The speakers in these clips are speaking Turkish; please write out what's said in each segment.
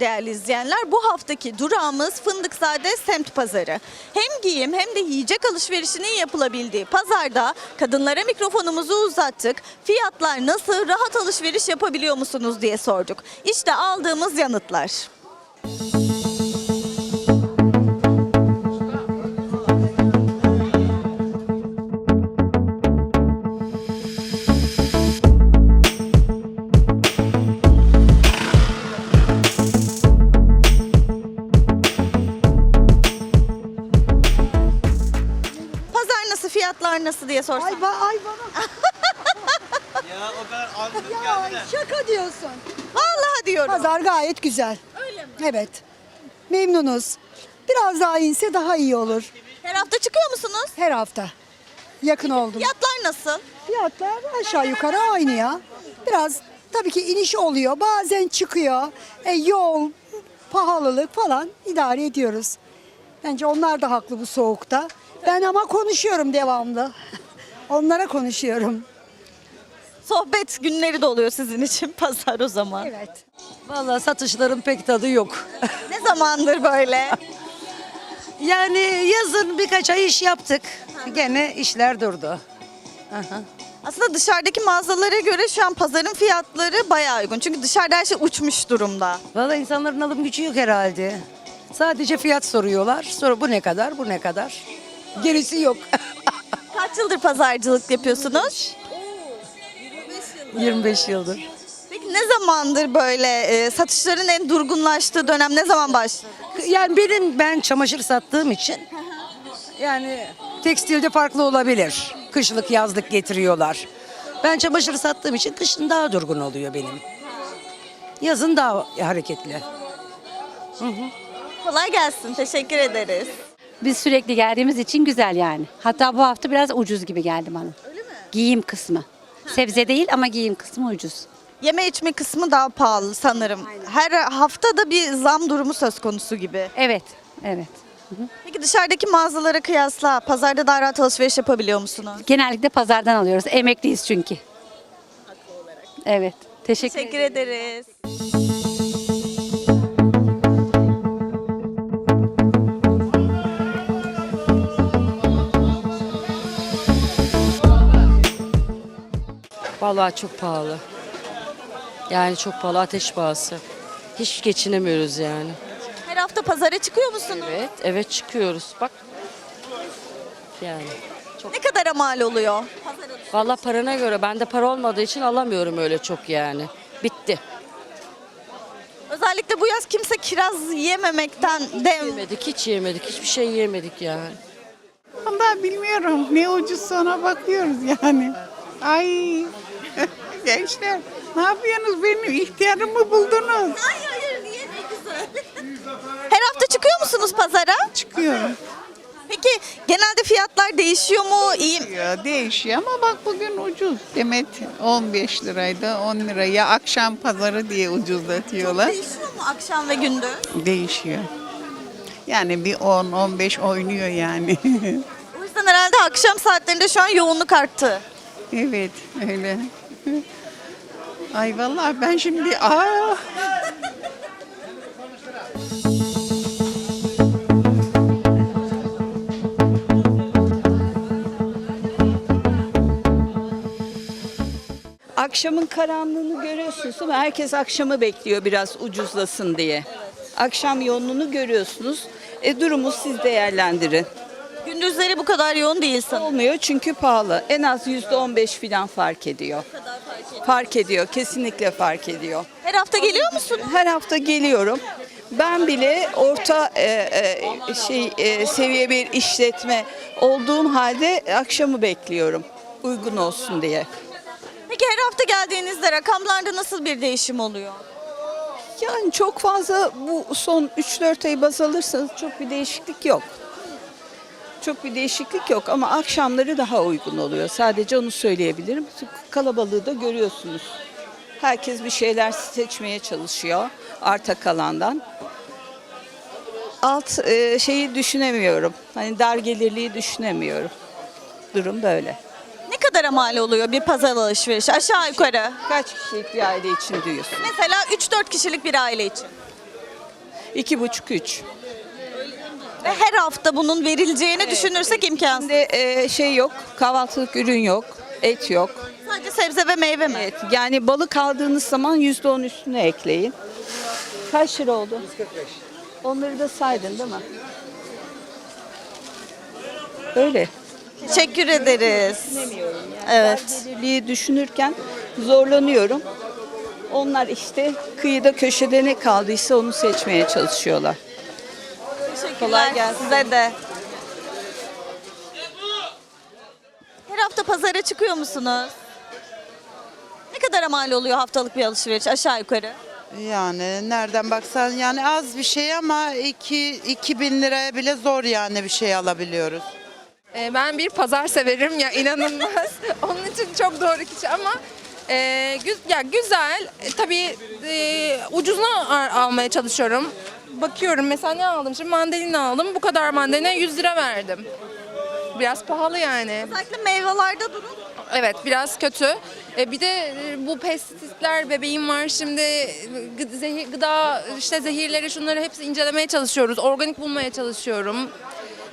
Değerli izleyenler. Bu haftaki durağımız Fındıkzade Semt Pazarı. Hem giyim hem de yiyecek alışverişinin yapılabildiği pazarda kadınlara mikrofonumuzu uzattık. Fiyatlar nasıl, rahat alışveriş yapabiliyor musunuz diye sorduk. İşte aldığımız yanıtlar. Pazar sorsam. Ay, ba- ay bana Ya o kadar anladım ya geldiler. şaka diyorsun. Vallahi diyorum. Pazar gayet güzel. Öyle mi? Evet. Memnunuz. Biraz daha inse daha iyi olur. Her hafta çıkıyor musunuz? Her hafta. Yakın oldum. Fiyatlar nasıl? Fiyatlar aşağı yukarı aynı ya. Biraz tabii ki iniş oluyor. Bazen çıkıyor. E, yol, pahalılık falan idare ediyoruz. Bence onlar da haklı bu soğukta. Ben ama konuşuyorum devamlı. Onlara konuşuyorum. Sohbet günleri de oluyor sizin için pazar o zaman. Evet. Vallahi satışların pek tadı yok. Ne zamandır böyle? Yani yazın birkaç ay iş yaptık. Gene işler durdu. Aslında dışarıdaki mağazalara göre şu an pazarın fiyatları bayağı uygun. Çünkü dışarıda her şey uçmuş durumda. Vallahi insanların alım gücü yok herhalde. Sadece fiyat soruyorlar. Sonra bu ne kadar, bu ne kadar. Gerisi yok. Kaç yıldır pazarcılık yapıyorsunuz? 25 yıldır. Peki ne zamandır böyle e, satışların en durgunlaştığı dönem ne zaman başladı? Yani benim ben çamaşır sattığım için yani tekstilde farklı olabilir. Kışlık yazlık getiriyorlar. Ben çamaşır sattığım için kışın daha durgun oluyor benim. Yazın daha hareketli. Kolay gelsin. Teşekkür ederiz. Biz sürekli geldiğimiz için güzel yani. Hatta bu hafta biraz ucuz gibi geldi bana. Öyle mi? Giyim kısmı. Sebze değil ama giyim kısmı ucuz. Yeme içme kısmı daha pahalı sanırım. Her haftada bir zam durumu söz konusu gibi. Evet, evet. Peki dışarıdaki mağazalara kıyasla pazarda daha rahat alışveriş yapabiliyor musunuz? Genellikle pazardan alıyoruz. Emekliyiz çünkü. Evet. Teşekkür, Teşekkür ederiz. Vallahi çok pahalı. Yani çok pahalı ateş pahası. Hiç geçinemiyoruz yani. Her hafta pazara çıkıyor musunuz? Evet, evet çıkıyoruz. Bak. Yani. Ne kadara mal oluyor? Vallahi parana göre bende para olmadığı için alamıyorum öyle çok yani. Bitti. Özellikle bu yaz kimse kiraz yememekten dem. Yemedik, hiç yemedik. Hiçbir şey yemedik yani. Vallahi bilmiyorum. Ne ucuz ona bakıyoruz yani. Ay gençler ne yapıyorsunuz? Benim ihtiyarımı buldunuz. Hayır hayır niye ne güzel. Her hafta çıkıyor musunuz pazara? Çıkıyorum. Peki genelde fiyatlar değişiyor mu? İyi? Ya değişiyor ama bak bugün ucuz. Demet 15 liraydı 10 lira. Ya akşam pazarı diye ucuzlatıyorlar. Değişiyor mu akşam ve gündüz? Değişiyor. Yani bir 10-15 oynuyor yani. O yüzden herhalde akşam saatlerinde şu an yoğunluk arttı. evet öyle. Ay vallahi ben şimdi aa Akşamın karanlığını görüyorsunuz ama herkes akşamı bekliyor biraz ucuzlasın diye. Akşam yoğunluğunu görüyorsunuz. E, durumu siz değerlendirin. Gündüzleri bu kadar yoğun değil sanırım. Olmuyor çünkü pahalı. En az yüzde on beş falan fark ediyor. Fark ediyor. Kesinlikle fark ediyor. Her hafta geliyor musun? Her hafta geliyorum. Ben bile orta e, e, şey e, seviye bir işletme olduğum halde akşamı bekliyorum. Uygun olsun diye. Peki her hafta geldiğinizde rakamlarda nasıl bir değişim oluyor? Yani çok fazla bu son 3-4 ay baz alırsanız çok bir değişiklik yok. Çok bir değişiklik yok ama akşamları daha uygun oluyor. Sadece onu söyleyebilirim. Kalabalığı da görüyorsunuz. Herkes bir şeyler seçmeye çalışıyor arta kalandan. Alt e, şeyi düşünemiyorum. Hani dar gelirliği düşünemiyorum. Durum böyle. Ne kadara mal oluyor bir pazar alışverişi aşağı yukarı? Kaç kişilik bir aile için diyorsun? Mesela 3-4 kişilik bir aile için. İki buçuk üç. Ve her hafta bunun verileceğini düşünürsek imkansız. Şimdi e, şey yok, kahvaltılık ürün yok, et yok. Sadece sebze ve meyve mi? Evet, yani balık aldığınız zaman yüzde on üstüne ekleyin. Kaç lira oldu? 145. Onları da saydın değil mi? Öyle. Teşekkür ederiz. Evet. Gelirliği düşünürken zorlanıyorum. Onlar işte kıyıda köşede ne kaldıysa onu seçmeye çalışıyorlar. Kolay gelsin. Size de. Her hafta pazara çıkıyor musunuz? Ne kadar mal oluyor haftalık bir alışveriş aşağı yukarı? Yani nereden baksan yani az bir şey ama 2 2000 liraya bile zor yani bir şey alabiliyoruz. Ee, Ben bir pazar severim ya inanılmaz. Onun için çok doğru kişi ama e, gü- ya güzel. E, tabii e, ucuzuna al- almaya çalışıyorum. Bakıyorum mesela ne aldım? Şimdi mandalina aldım. Bu kadar mandalina 100 lira verdim. Biraz pahalı yani. Özellikle meyvelerde durum. Evet biraz kötü. E, bir de e, bu pestisitler bebeğim var şimdi e, gı- zehir, gıda işte zehirleri şunları hepsi incelemeye çalışıyoruz. Organik bulmaya çalışıyorum.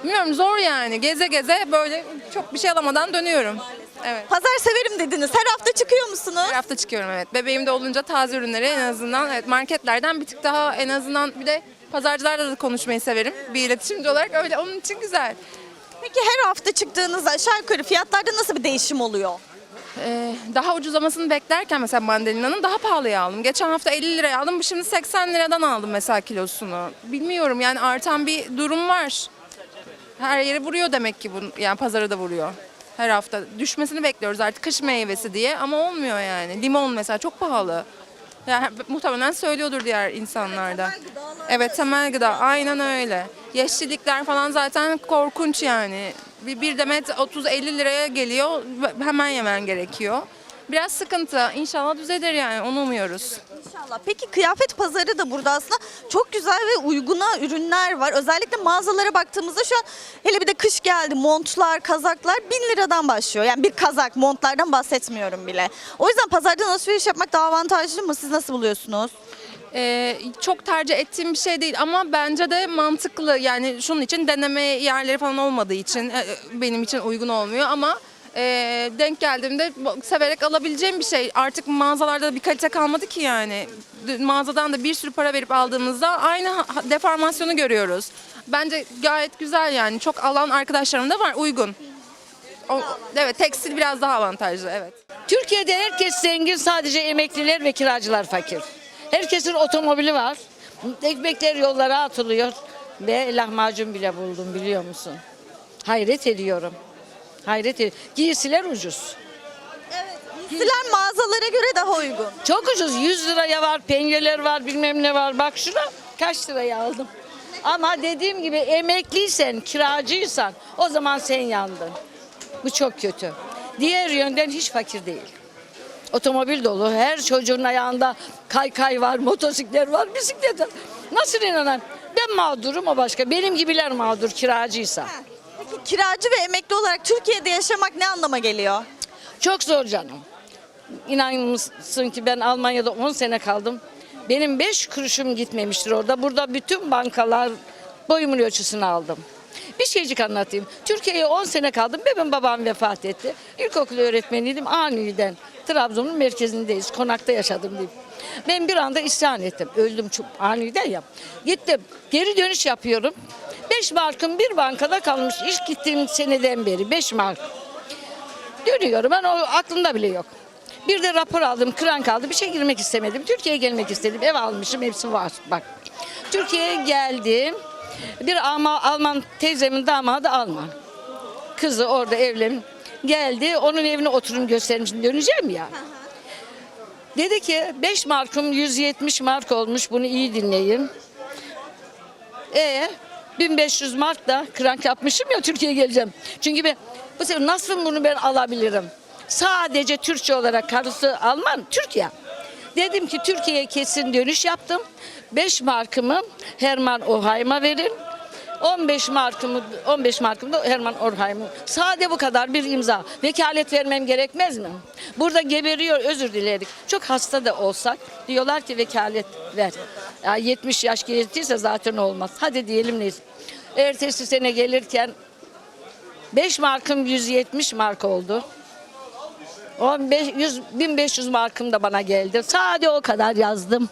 Bilmiyorum zor yani. Geze geze böyle çok bir şey alamadan dönüyorum. Evet. Pazar severim dediniz. Her hafta çıkıyor musunuz? Her hafta çıkıyorum evet. Bebeğim de olunca taze ürünleri en azından evet marketlerden bir tık daha en azından bir de pazarcılarla da konuşmayı severim. Bir iletişimci olarak öyle onun için güzel. Peki her hafta çıktığınızda aşağı yukarı fiyatlarda nasıl bir değişim oluyor? Ee, daha ucuzlamasını beklerken mesela mandalina'nın daha pahalıya aldım. Geçen hafta 50 liraya aldım. Şimdi 80 liradan aldım mesela kilosunu. Bilmiyorum yani artan bir durum var. Her yere vuruyor demek ki bu yani pazara da vuruyor. Her hafta düşmesini bekliyoruz artık kış meyvesi diye ama olmuyor yani. Limon mesela çok pahalı. Yani muhtemelen söylüyordur diğer insanlarda. Evet temel gıda aynen öyle. Yeşillikler falan zaten korkunç yani. Bir, bir demet 30-50 liraya geliyor hemen yemen gerekiyor. Biraz sıkıntı. İnşallah düzelir yani onu umuyoruz. İnşallah. Peki kıyafet pazarı da burada aslında çok güzel ve uyguna ürünler var. Özellikle mağazalara baktığımızda şu an hele bir de kış geldi montlar, kazaklar 1000 liradan başlıyor. Yani bir kazak, montlardan bahsetmiyorum bile. O yüzden pazardan alışveriş yapmak daha avantajlı mı? Siz nasıl buluyorsunuz? Ee, çok tercih ettiğim bir şey değil ama bence de mantıklı. Yani şunun için deneme yerleri falan olmadığı için e, benim için uygun olmuyor ama e, denk geldiğimde severek alabileceğim bir şey. Artık mağazalarda da bir kalite kalmadı ki yani. Mağazadan da bir sürü para verip aldığımızda aynı deformasyonu görüyoruz. Bence gayet güzel yani. Çok alan arkadaşlarım da var uygun. O, evet tekstil biraz daha avantajlı evet. Türkiye'de herkes zengin sadece emekliler ve kiracılar fakir. Herkesin otomobili var. Ekmekler yollara atılıyor. Ve lahmacun bile buldum biliyor musun? Hayret ediyorum. Hayret. Giysiler ucuz. Giysiler mağazalara göre daha uygun. Çok ucuz. 100 liraya var, penyeler var, bilmem ne var. Bak şuna kaç liraya aldım. Ama dediğim gibi emekliysen, kiracıysan o zaman sen yandın. Bu çok kötü. Diğer yönden hiç fakir değil. Otomobil dolu. Her çocuğun ayağında kaykay var, motosiklet var, bisiklet var. Nasıl inanan? Ben mağdurum o başka. Benim gibiler mağdur kiracıysa. Peki kiracı ve emekli olarak Türkiye'de yaşamak ne anlama geliyor? Çok zor canım. İnanır mısın ki ben Almanya'da 10 sene kaldım. Benim 5 kuruşum gitmemiştir orada. Burada bütün bankalar boyumun ölçüsünü aldım. Bir şeycik anlatayım. Türkiye'ye 10 sene kaldım. Benim babam vefat etti. İlkokul öğretmeniydim aniden. Trabzon'un merkezindeyiz. Konakta yaşadım diyeyim. Ben bir anda isyan ettim. Öldüm çok aniden ya. Gittim. Geri dönüş yapıyorum. 5 markım bir bankada kalmış. İlk gittiğim seneden beri 5 mark. Dönüyorum ben o aklımda bile yok. Bir de rapor aldım, kran kaldı. Bir şey girmek istemedim. Türkiye'ye gelmek istedim. Ev almışım, hepsi var. Bak. Türkiye'ye geldim. Bir ama Alman teyzemin damadı Alman. Kızı orada evlen geldi. Onun evine oturum göstermişim. Döneceğim ya. Dedi ki 5 markım 170 mark olmuş. Bunu iyi dinleyin. E 1500 mark da krank yapmışım ya Türkiye'ye geleceğim. Çünkü ben bu sefer nasıl bunu ben alabilirim? Sadece Türkçe olarak karısı Alman, Türk ya. Dedim ki Türkiye'ye kesin dönüş yaptım. 5 markımı Herman Oheim'a verin. 15 markımı 15 markımı da Herman Orheim'in. Sade bu kadar bir imza. Vekalet vermem gerekmez mi? Burada geberiyor özür dilerik. Çok hasta da olsak diyorlar ki vekalet ver. Ya 70 yaş geçtiyse zaten olmaz. Hadi diyelim neyse. Ertesi sene gelirken 5 markım 170 mark oldu. 15, 100, 1500 markım da bana geldi. Sade o kadar yazdım.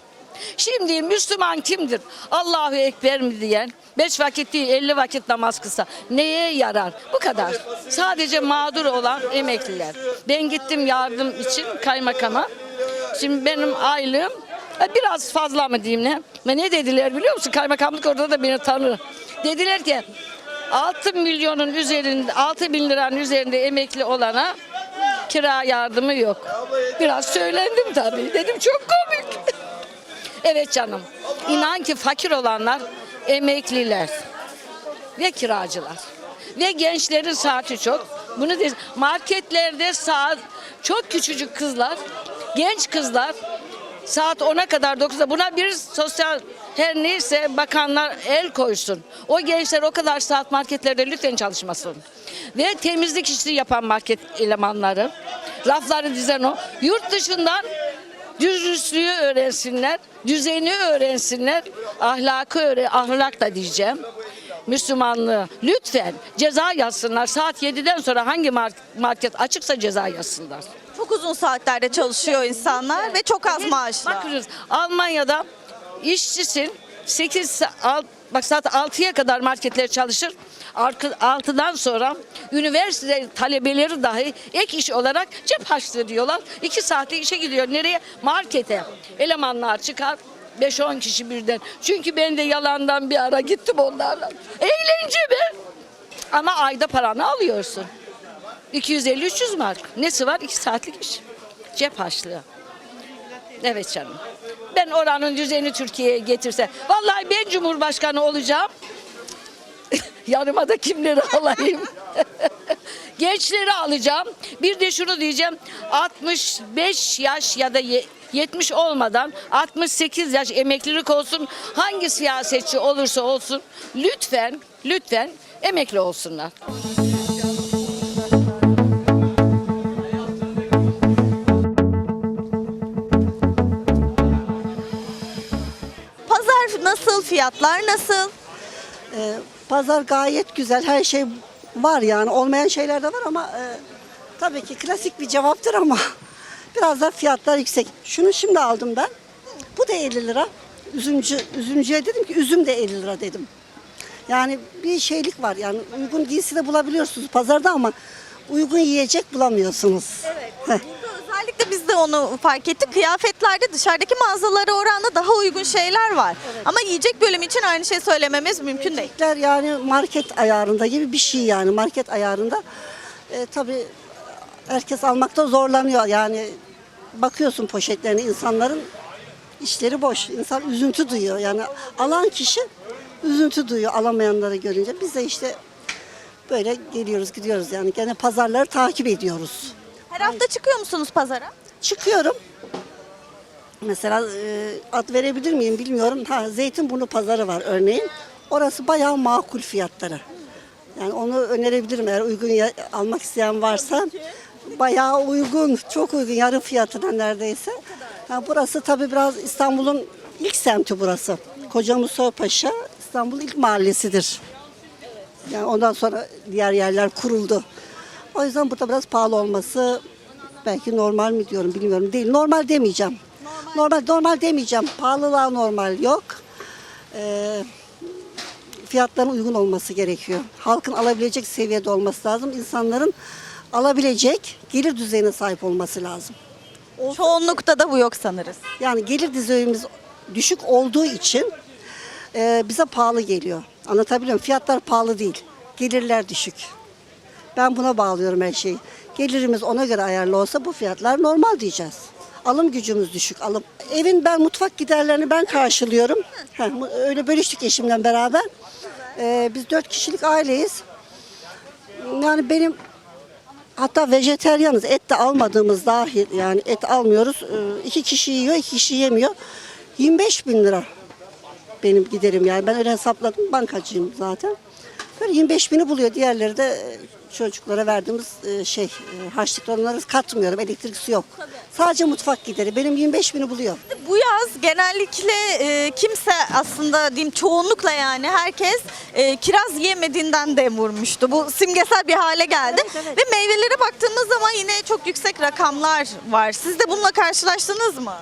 Şimdi Müslüman kimdir? Allahu Ekber mi diyen, beş vakit değil 50 vakit namaz kısa. Neye yarar? Bu kadar. Sadece mağdur olan emekliler. Ben gittim yardım için kaymakama. Şimdi benim aylığım e, biraz fazla mı diyeyim ne? Ve ne dediler biliyor musun? Kaymakamlık orada da beni tanır. Dediler ki 6 milyonun üzerinde 6 bin liranın üzerinde emekli olana kira yardımı yok. Biraz söylendim tabii. Dedim çok komik. Evet canım. İnan ki fakir olanlar emekliler ve kiracılar. Ve gençlerin saati çok. Bunu de, marketlerde saat çok küçücük kızlar, genç kızlar saat 10'a kadar 9'da buna bir sosyal her neyse bakanlar el koysun. O gençler o kadar saat marketlerde lütfen çalışmasın. Ve temizlik işi yapan market elemanları, rafları dizen o. Yurt dışından dürüstlüğü öğrensinler, düzeni öğrensinler, ahlakı öğren, ahlak da diyeceğim. Müslümanlığı lütfen ceza yazsınlar. Saat 7'den sonra hangi mar- market açıksa ceza yazsınlar. Çok uzun saatlerde çalışıyor insanlar ve çok az maaşla. Bakıyoruz Almanya'da işçisin 8 saat, bak saat 6'ya kadar marketler çalışır. 6'dan sonra üniversite talebeleri dahi ek iş olarak cep harçlığı diyorlar. 2 saatte işe gidiyor. Nereye? Markete. Elemanlar çıkar. 5-10 kişi birden. Çünkü ben de yalandan bir ara gittim onlarla. Eğlence mi? Ama ayda paranı alıyorsun. 250-300 mark. Nesi var? 2 saatlik iş. Cep harçlığı. Evet canım. Ben oranın düzeni Türkiye'ye getirse. Vallahi ben Cumhurbaşkanı olacağım. Yanıma da kimleri alayım? Gençleri alacağım. Bir de şunu diyeceğim. 65 yaş ya da ye- 70 olmadan 68 yaş emeklilik olsun. Hangi siyasetçi olursa olsun lütfen lütfen emekli olsunlar. Pazar nasıl? Fiyatlar nasıl? Ee, pazar gayet güzel. Her şey var yani. Olmayan şeyler de var ama e, tabii ki klasik bir cevaptır ama biraz da fiyatlar yüksek. Şunu şimdi aldım ben. Bu da 50 lira. Üzümcü, üzümcüye dedim ki üzüm de 50 lira dedim. Yani bir şeylik var yani uygun giysi de bulabiliyorsunuz pazarda ama uygun yiyecek bulamıyorsunuz. Evet. Biz de onu fark ettik. Kıyafetlerde dışarıdaki mağazalara oranla daha uygun şeyler var. Ama yiyecek bölümü için aynı şey söylememiz mümkün değil. Yiyecekler yani market ayarında gibi bir şey yani market ayarında. E, tabii herkes almakta zorlanıyor yani bakıyorsun poşetlerine insanların işleri boş. İnsan üzüntü duyuyor yani alan kişi üzüntü duyuyor alamayanları görünce. Biz de işte böyle geliyoruz gidiyoruz yani gene pazarları takip ediyoruz. Her hafta çıkıyor musunuz pazara? Çıkıyorum. Mesela e, ad verebilir miyim bilmiyorum. Ha, Zeytinburnu pazarı var örneğin. Orası bayağı makul fiyatları. Yani onu önerebilirim eğer uygun ya- almak isteyen varsa. Bayağı uygun, çok uygun yarı fiyatına neredeyse. Ha, burası tabii biraz İstanbul'un ilk semti burası. Koca Paşa İstanbul'un ilk mahallesidir. Yani ondan sonra diğer yerler kuruldu. O yüzden burada biraz pahalı olması belki normal mi diyorum bilmiyorum. Değil. Normal demeyeceğim. Normal normal demeyeceğim. Pahalılığa normal yok. Ee, fiyatların uygun olması gerekiyor. Halkın alabilecek seviyede olması lazım. İnsanların alabilecek gelir düzeyine sahip olması lazım. Çoğunlukta da bu yok sanırız. Yani gelir düzeyimiz düşük olduğu için e, bize pahalı geliyor. Anlatabiliyor muyum? Fiyatlar pahalı değil. Gelirler düşük. Ben buna bağlıyorum her şeyi. Gelirimiz ona göre ayarlı olsa bu fiyatlar normal diyeceğiz. Alım gücümüz düşük. Alım. Evin ben mutfak giderlerini ben karşılıyorum. Heh, öyle bölüştük eşimle beraber. E, biz dört kişilik aileyiz. Yani benim Hatta vejeteryanız. Et de almadığımız dahil yani et almıyoruz. Ee, iki kişi yiyor, iki kişi yemiyor. 25 bin lira. benim giderim yani. Ben öyle hesapladım. Bankacıyım zaten. Böyle 25 bini buluyor. Diğerleri de çocuklara verdiğimiz e, şey e, harçlık onları katmıyorum. Elektrik su yok. Sadece mutfak gideri. Benim 25 bini buluyor. Bu yaz genellikle e, kimse aslında diyeyim çoğunlukla yani herkes e, kiraz yemediğinden de vurmuştu. Bu simgesel bir hale geldi. Ve meyvelere baktığımız zaman yine çok yüksek rakamlar var. Siz de bununla karşılaştınız mı?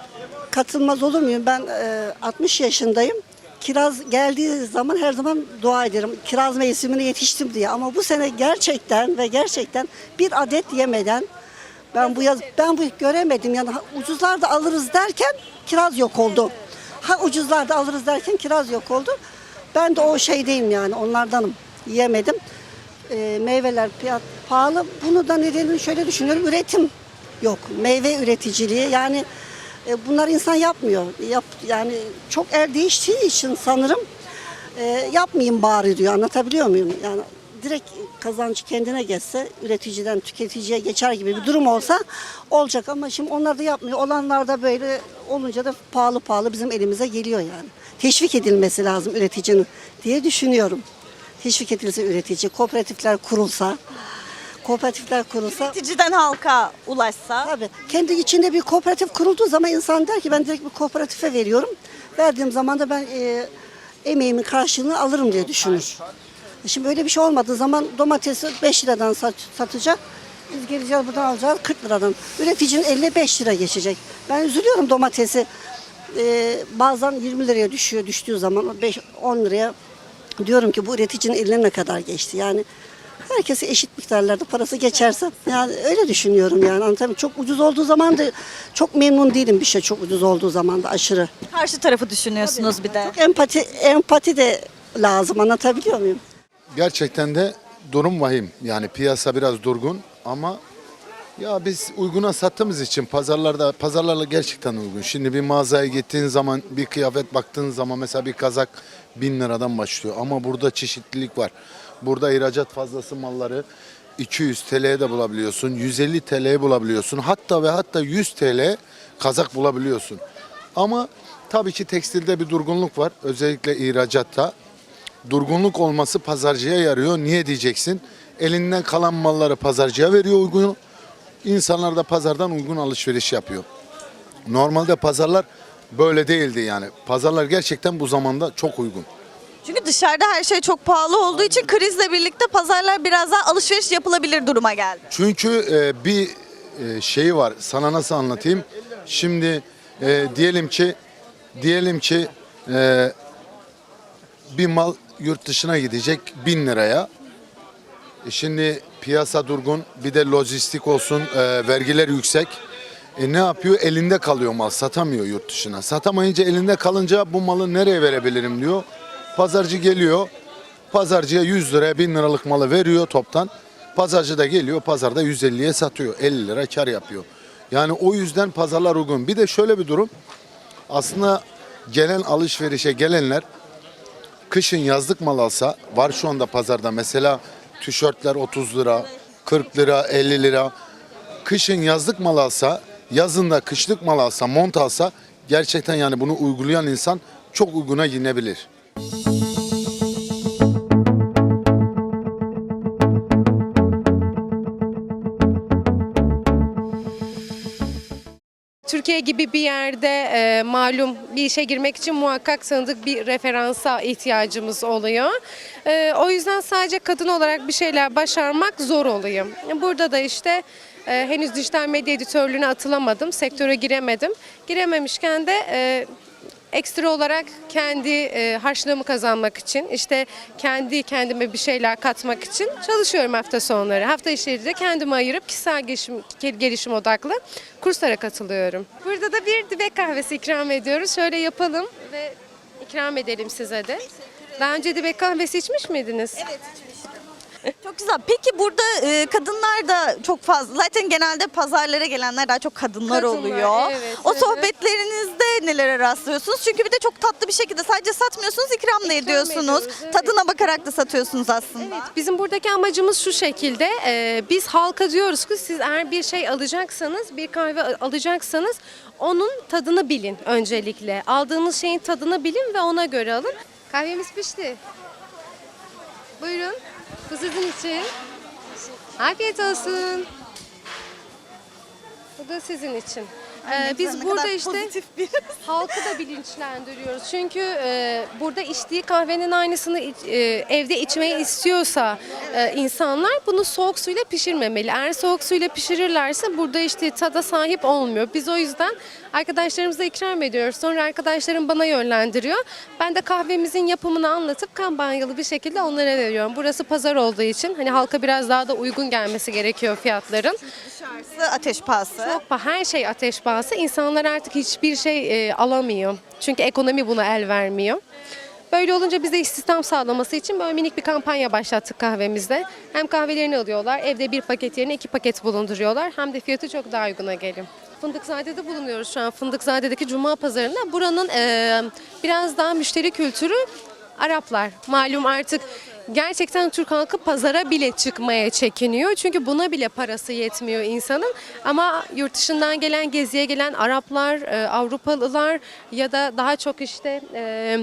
Katılmaz olur muyum? Ben e, 60 yaşındayım. Kiraz geldiği zaman her zaman dua ederim. Kiraz mevsimine yetiştim diye. Ama bu sene gerçekten ve gerçekten bir adet yemeden ben bu yaz ben bu göremedim. Yani ucuzlarda alırız derken kiraz yok oldu. Ha ucuzlarda alırız derken kiraz yok oldu. Ben de o şeydeyim yani onlardanım. Yiyemedim. E, meyveler fiyat pahalı. Bunu da nedenini şöyle düşünüyorum. Üretim yok. Meyve üreticiliği yani e, bunlar insan yapmıyor. Yap, yani çok el değiştiği için sanırım e, yapmayayım bari diyor. Anlatabiliyor muyum? Yani direkt kazancı kendine geçse üreticiden tüketiciye geçer gibi bir durum olsa olacak ama şimdi onlar da yapmıyor. Olanlar da böyle olunca da pahalı pahalı bizim elimize geliyor yani. Teşvik edilmesi lazım üreticinin diye düşünüyorum. Teşvik edilse üretici, kooperatifler kurulsa, kooperatifler kurulsa Üreticiden halka ulaşsa. Tabii. Kendi içinde bir kooperatif kurulduğu zaman insan der ki ben direkt bir kooperatife veriyorum. Verdiğim zaman da ben e, emeğimin karşılığını alırım diye düşünür. Şimdi öyle bir şey olmadığı zaman domatesi 5 liradan sat, satacak. Biz geleceğiz buradan alacağız 40 liradan. Üreticinin eline 5 lira geçecek. Ben üzülüyorum domatesi. e, bazen 20 liraya düşüyor düştüğü zaman 5 10 liraya diyorum ki bu üreticinin eline ne kadar geçti yani herkese eşit miktarlarda parası geçerse yani öyle düşünüyorum yani anlatabiliyor Çok ucuz olduğu zaman da çok memnun değilim bir şey çok ucuz olduğu zaman da aşırı. Karşı tarafı düşünüyorsunuz bir de. Çok empati empati de lazım anlatabiliyor muyum? Gerçekten de durum vahim. Yani piyasa biraz durgun ama ya biz uyguna sattığımız için pazarlarda pazarlarla gerçekten uygun. Şimdi bir mağazaya gittiğin zaman bir kıyafet baktığın zaman mesela bir kazak bin liradan başlıyor ama burada çeşitlilik var. Burada ihracat fazlası malları 200 TL'ye de bulabiliyorsun, 150 TL'ye bulabiliyorsun. Hatta ve hatta 100 TL kazak bulabiliyorsun. Ama tabii ki tekstilde bir durgunluk var. Özellikle ihracatta durgunluk olması pazarcıya yarıyor. Niye diyeceksin? Elinden kalan malları pazarcıya veriyor uygun. İnsanlar da pazardan uygun alışveriş yapıyor. Normalde pazarlar böyle değildi yani. Pazarlar gerçekten bu zamanda çok uygun. Çünkü dışarıda her şey çok pahalı olduğu için krizle birlikte pazarlar biraz daha alışveriş yapılabilir duruma geldi. Çünkü e, bir e, şeyi var. Sana nasıl anlatayım? Şimdi e, diyelim ki diyelim ki e, bir mal yurt dışına gidecek bin liraya. E şimdi piyasa durgun, bir de lojistik olsun, e, vergiler yüksek. E ne yapıyor? Elinde kalıyor mal, satamıyor yurt dışına. Satamayınca elinde kalınca bu malı nereye verebilirim diyor. Pazarcı geliyor, pazarcıya 100 liraya 1000 liralık malı veriyor toptan. Pazarcı da geliyor, pazarda 150'ye satıyor, 50 lira kar yapıyor. Yani o yüzden pazarlar uygun. Bir de şöyle bir durum, aslında gelen alışverişe gelenler kışın yazlık mal alsa var şu anda pazarda mesela tişörtler 30 lira, 40 lira, 50 lira. Kışın yazlık mal alsa, yazında kışlık mal alsa, mont alsa gerçekten yani bunu uygulayan insan çok uyguna giyinebilir. Türkiye gibi bir yerde e, malum bir işe girmek için muhakkak tanıdık bir referansa ihtiyacımız oluyor. E, o yüzden sadece kadın olarak bir şeyler başarmak zor oluyor. Burada da işte e, henüz dijital medya editörlüğüne atılamadım, sektöre giremedim. Girememişken de e, ekstra olarak kendi e, harçlığımı kazanmak için, işte kendi kendime bir şeyler katmak için çalışıyorum hafta sonları. Hafta içleri de kendime ayırıp kişisel gelişim, gelişim odaklı kurslara katılıyorum. Burada da bir dibek kahvesi ikram ediyoruz. Şöyle yapalım ve ikram edelim size de. Daha önce dibek kahvesi içmiş miydiniz? Evet Çok güzel. Peki burada e, kadınlar da çok fazla. Zaten genelde pazarlara gelenler daha çok kadınlar, Kadınlar, oluyor. evet, o evet. sohbetlerinizde nelere rastlıyorsunuz? Çünkü bir de çok tatlı bir şekilde sadece satmıyorsunuz, ikram da ediyorsunuz. ediyoruz, evet. Tadına bakarak da satıyorsunuz aslında. Evet, bizim buradaki amacımız şu şekilde. e, biz halka diyoruz ki siz eğer bir şey alacaksanız, bir kahve alacaksanız onun tadını bilin öncelikle. Aldığınız şeyin tadını bilin ve ona göre alın. Kahvemiz pişti. Buyurun. Bu sizin için. Afiyet olsun. Bu da sizin için. Ee, biz burada işte halkı da bilinçlendiriyoruz. Çünkü e, burada içtiği kahvenin aynısını iç- e, evde içmeyi istiyorsa e, insanlar bunu soğuk suyla pişirmemeli. Eğer soğuk suyla pişirirlerse burada işte tada sahip olmuyor. Biz o yüzden arkadaşlarımıza ikram ediyoruz. Sonra arkadaşlarım bana yönlendiriyor. Ben de kahvemizin yapımını anlatıp kampanyalı bir şekilde onlara veriyorum. Burası pazar olduğu için hani halka biraz daha da uygun gelmesi gerekiyor fiyatların. dışarısı ateş pahası. Çok her şey ateş pahası. İnsanlar artık hiçbir şey e, alamıyor. Çünkü ekonomi buna el vermiyor. Böyle olunca bize istihdam sağlaması için böyle minik bir kampanya başlattık kahvemizde. Hem kahvelerini alıyorlar, evde bir paket yerine iki paket bulunduruyorlar. Hem de fiyatı çok daha uyguna geliyor. Fındıkzade'de bulunuyoruz şu an. Fındıkzade'deki Cuma Pazarı'nda. Buranın e, biraz daha müşteri kültürü Araplar. Malum artık gerçekten Türk halkı pazara bile çıkmaya çekiniyor. Çünkü buna bile parası yetmiyor insanın. Ama yurt dışından gelen, geziye gelen Araplar, e, Avrupalılar ya da daha çok işte e,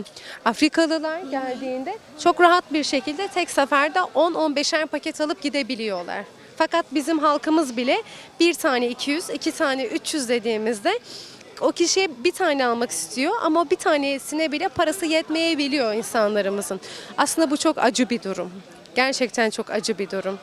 Afrikalılar geldiğinde çok rahat bir şekilde tek seferde 10-15'er paket alıp gidebiliyorlar. Fakat bizim halkımız bile bir tane 200, iki tane 300 dediğimizde o kişiye bir tane almak istiyor ama bir tanesine bile parası yetmeyebiliyor insanlarımızın. Aslında bu çok acı bir durum. Gerçekten çok acı bir durum.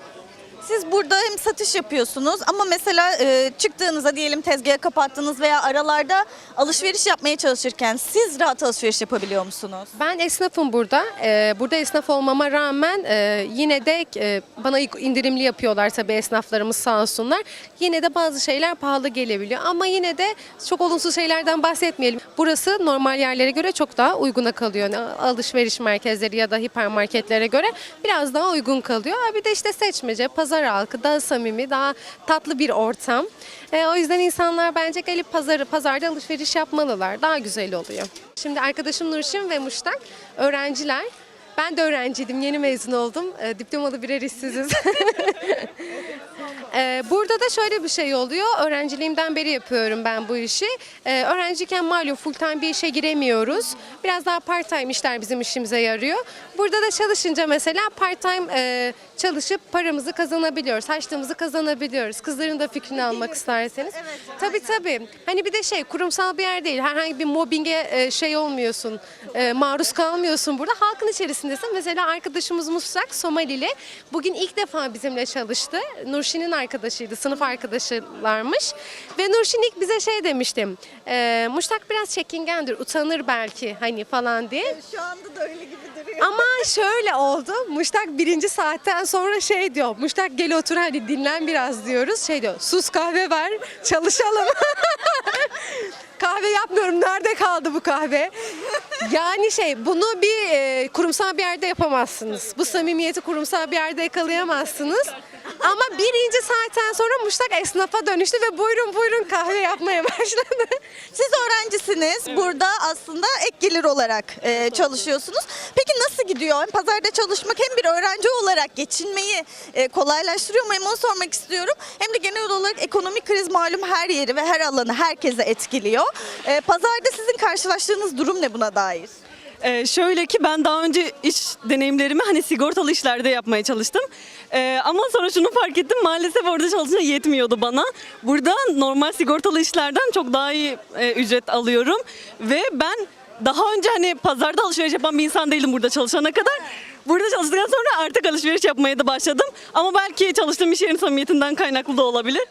Siz burada hem satış yapıyorsunuz ama mesela e, çıktığınızda diyelim tezgahı kapattınız veya aralarda alışveriş yapmaya çalışırken siz rahat alışveriş yapabiliyor musunuz? Ben esnafım burada. Ee, burada esnaf olmama rağmen e, yine de e, bana indirimli yapıyorlar tabii esnaflarımız sağ olsunlar. Yine de bazı şeyler pahalı gelebiliyor ama yine de çok olumsuz şeylerden bahsetmeyelim. Burası normal yerlere göre çok daha uyguna kalıyor. Yani alışveriş merkezleri ya da hipermarketlere göre biraz daha uygun kalıyor. Ha, Bir de işte seçmece, pazar halkı daha samimi, daha tatlı bir ortam. E, o yüzden insanlar bence gelip pazarı, pazarda alışveriş yapmalılar. Daha güzel oluyor. Şimdi arkadaşım Nurşin ve Muştak öğrenciler. Ben de öğrenciydim, yeni mezun oldum. E, diplomalı birer işsiziz. Ee, burada da şöyle bir şey oluyor. Öğrenciliğimden beri yapıyorum ben bu işi. Ee, öğrenciyken malum full time bir işe giremiyoruz. Biraz daha part time işler bizim işimize yarıyor. Burada da çalışınca mesela part time e, çalışıp paramızı kazanabiliyoruz. Harçlığımızı kazanabiliyoruz. Kızların da fikrini almak isterseniz. tabii tabii. Hani bir de şey kurumsal bir yer değil. Herhangi bir mobbinge e, şey olmuyorsun. e, maruz kalmıyorsun burada. Halkın içerisindesin. Mesela arkadaşımız Musak Somalili. Bugün ilk defa bizimle çalıştı. Nurşin'in arkadaşıydı. Sınıf arkadaşılarmış. Ve Nurşin ilk bize şey demiştim. E, Muştak biraz çekingendir. Utanır belki hani falan diye. Şu anda da öyle gibi duruyor. Ama şöyle oldu. Muştak birinci saatten sonra şey diyor. Muştak gel otur hadi dinlen biraz diyoruz. Şey diyor sus kahve ver çalışalım. kahve yapmıyorum. Nerede kaldı bu kahve? Yani şey bunu bir e, kurumsal bir yerde yapamazsınız. Bu samimiyeti kurumsal bir yerde yakalayamazsınız. Ama birinci saatten sonra Muştak esnafa dönüştü ve buyurun buyurun kahve yapmaya başladı. Siz öğrencisiniz. Burada aslında ek gelir olarak e, çalışıyorsunuz. Peki nasıl gidiyor? Hem pazarda çalışmak hem bir öğrenci olarak geçinmeyi e, kolaylaştırıyor mu? Hem onu sormak istiyorum. Hem de genel olarak ekonomik kriz malum her yeri ve her alanı herkese etkiliyor. E, pazarda sizin karşılaştığınız durum ne buna dair? Ee, şöyle ki ben daha önce iş deneyimlerimi hani sigortalı işlerde yapmaya çalıştım. Ee, ama sonra şunu fark ettim maalesef orada çalışınca yetmiyordu bana. Burada normal sigortalı işlerden çok daha iyi e, ücret alıyorum. Ve ben daha önce hani pazarda alışveriş yapan bir insan değilim burada çalışana kadar. Burada çalıştıktan sonra artık alışveriş yapmaya da başladım. Ama belki çalıştığım iş yerinin samimiyetinden kaynaklı da olabilir.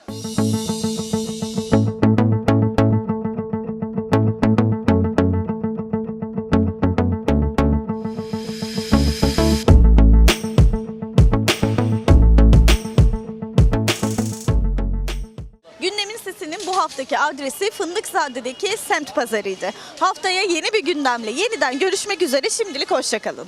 Adresi Fındıkzade'deki semt pazarıydı. Haftaya yeni bir gündemle yeniden görüşmek üzere. Şimdilik hoşçakalın.